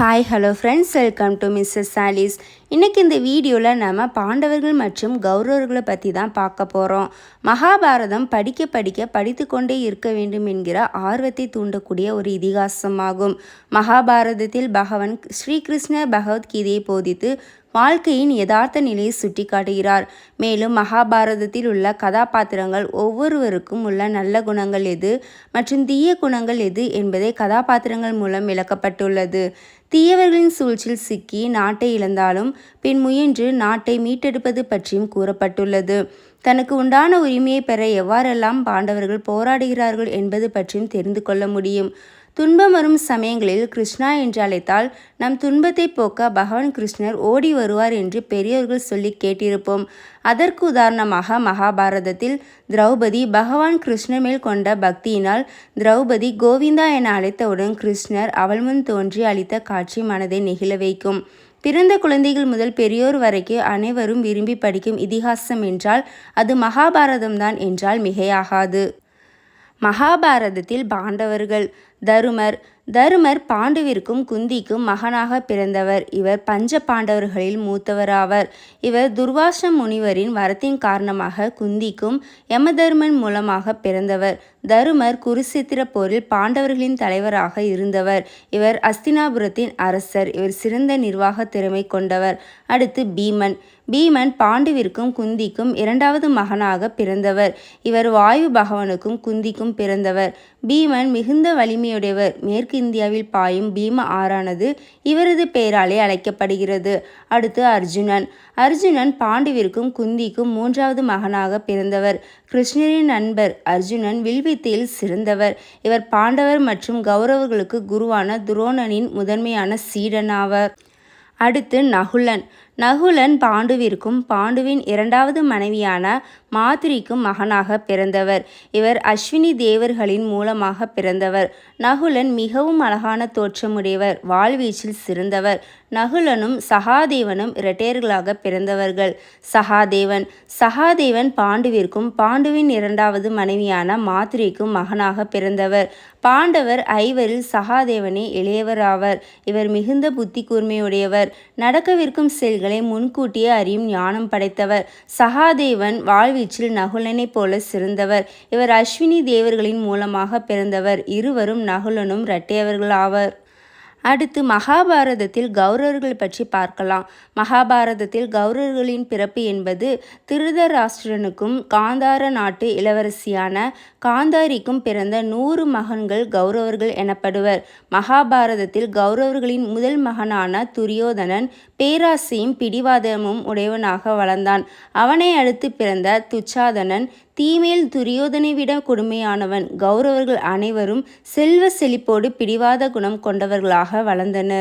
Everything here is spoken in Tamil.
Hi hello friends welcome to Mrs சாலிஸ் இன்றைக்கி இந்த வீடியோவில் நம்ம பாண்டவர்கள் மற்றும் கௌரவர்களை பற்றி தான் பார்க்க போகிறோம் மகாபாரதம் படிக்க படிக்க படித்து கொண்டே இருக்க வேண்டும் என்கிற ஆர்வத்தை தூண்டக்கூடிய ஒரு இதிகாசமாகும். மகாபாரதத்தில் பகவான் ஸ்ரீகிருஷ்ணர் பகவத்கீதையை போதித்து வாழ்க்கையின் யதார்த்த நிலையை சுட்டிக்காட்டுகிறார். மேலும் மகாபாரதத்தில் உள்ள கதாபாத்திரங்கள் ஒவ்வொருவருக்கும் உள்ள நல்ல குணங்கள் எது மற்றும் தீய குணங்கள் எது என்பதை கதாபாத்திரங்கள் மூலம் விளக்கப்பட்டுள்ளது. தீயவர்களின் சூழ்ச்சியில் சிக்கி நாட்டை இழந்தாலும் பின் முயன்று நாட்டை மீட்டெடுப்பது பற்றியும் கூறப்பட்டுள்ளது. தனக்கு உண்டான உரிமையை பெற எவ்வாறெல்லாம் பாண்டவர்கள் போராடுகிறார்கள் என்பது பற்றியும் தெரிந்து கொள்ள முடியும். துன்பம் வரும் சமயங்களில் கிருஷ்ணா என்று அழைத்தால் நம் துன்பத்தை போக்க பகவான் கிருஷ்ணர் ஓடி வருவார் என்று பெரியோர்கள் சொல்லி கேட்டிருப்போம். அதற்கு உதாரணமாக மகாபாரதத்தில் திரௌபதி பகவான் கிருஷ்ணர் மேல் கொண்ட பக்தியினால் திரௌபதி கோவிந்தா என அழைத்தவுடன் கிருஷ்ணர் அவள் முன் தோன்றி அளித்த காட்சி மனதை நெகிழ வைக்கும். பிறந்த குழந்தைகள் முதல் பெரியோர் வரைக்கும் அனைவரும் விரும்பி படிக்கும் இதிகாசம் என்றால் அது மகாபாரதம்தான் என்றால் மிகையாகாது. மகாபாரதத்தில் பாண்டவர்கள் தருமர் தருமர் பாண்டுவிற்கும் குந்திக்கும் மகனாக பிறந்தவர். இவர் பஞ்ச பாண்டவர்களில் மூத்தவராவர். இவர் துர்வாச முனிவரின் வரத்தின் காரணமாக குந்திக்கும் யமதர்மன் மூலமாக பிறந்தவர். தருமர் குருசித்திர போரில் பாண்டவர்களின் தலைவராக இருந்தவர். இவர் அஸ்தினாபுரத்தின் அரசர். இவர் சிறந்த நிர்வாக திறமை கொண்டவர். அடுத்து பீமன். பீமன் பாண்டுவிற்கும் குந்திக்கும் இரண்டாவது மகனாக பிறந்தவர். இவர் வாயு பகவனுக்கும் குந்திக்கும் பிறந்தவர். பீமன் மிகுந்த வலிமையுடையவர். மேற்கு இந்தியாவில் பாயும் பீம ஆறானது இவரது பெயராலே அழைக்கப்படுகிறது. அடுத்து அர்ஜுனன். அர்ஜுனன் பாண்டுவிற்கும் குந்திக்கும் மூன்றாவது மகனாக பிறந்தவர். கிருஷ்ணரின் நண்பர். அர்ஜுனன் வில்வித்தையில் சிறந்தவர். இவர் பாண்டவர் மற்றும் கௌரவர்களுக்கு குருவான துரோணனின் முதன்மையான சீடனாவர். அடுத்து நகுலன். நகுலன் பாண்டுவிற்கும் பாண்டுவின் இரண்டாவது மனைவியான மாதிரிக்கும் மகனாக பிறந்தவர். இவர் அஸ்வினி தேவர்களின் மூலமாக பிறந்தவர். நகுலன் மிகவும் அழகான தோற்றமுடையவர் வாழ்வீச்சில் சிறந்தவர். நகுலனும் சகாதேவனும் இரட்டையர்களாக பிறந்தவர்கள். சகாதேவன் சகாதேவன் பாண்டுவிற்கும் பாண்டுவின் இரண்டாவது மனைவியான மாதிரிக்கும் மகனாக பிறந்தவர். பாண்டவர் ஐவரில் சகாதேவனே இளையவராவர். இவர் மிகுந்த புத்தி கூர்மையுடையவர் நடக்கவிருக்கும் செயல்கள் செயல்களை முன்கூட்டியே அறியும் ஞானம் படைத்தவர். சகாதேவன் வாழ்வீச்சில் நகுலனைப் போல சிறந்தவர். இவர் அஸ்வினி தேவர்களின் மூலமாக பிறந்தவர். இருவரும் நகுலனும் இரட்டையவர்களாவர். அடுத்து மகாபாரதத்தில் கௌரவர்கள் பற்றி பார்க்கலாம். மகாபாரதத்தில் கௌரவர்களின் பிறப்பு என்பது திருதராஷ்டிரனுக்கும் காந்தார நாட்டு இளவரசியான காந்தாரிக்கும் பிறந்த நூறு மகன்கள் கௌரவர்கள் எனப்படுவர். மகாபாரதத்தில் கௌரவர்களின் முதல் மகனான துரியோதனன் பேராசையும் பிடிவாதமும் உடையவனாக வளர்ந்தான். அவனை அடுத்து பிறந்த துச்சாதனன் தீமேல் துரியோதனை விட கொடுமையானவன். கௌரவர்கள் அனைவரும் செல்வ செழிப்போடு பிடிவாத குணம் கொண்டவர்களாக வளர்ந்தனர்.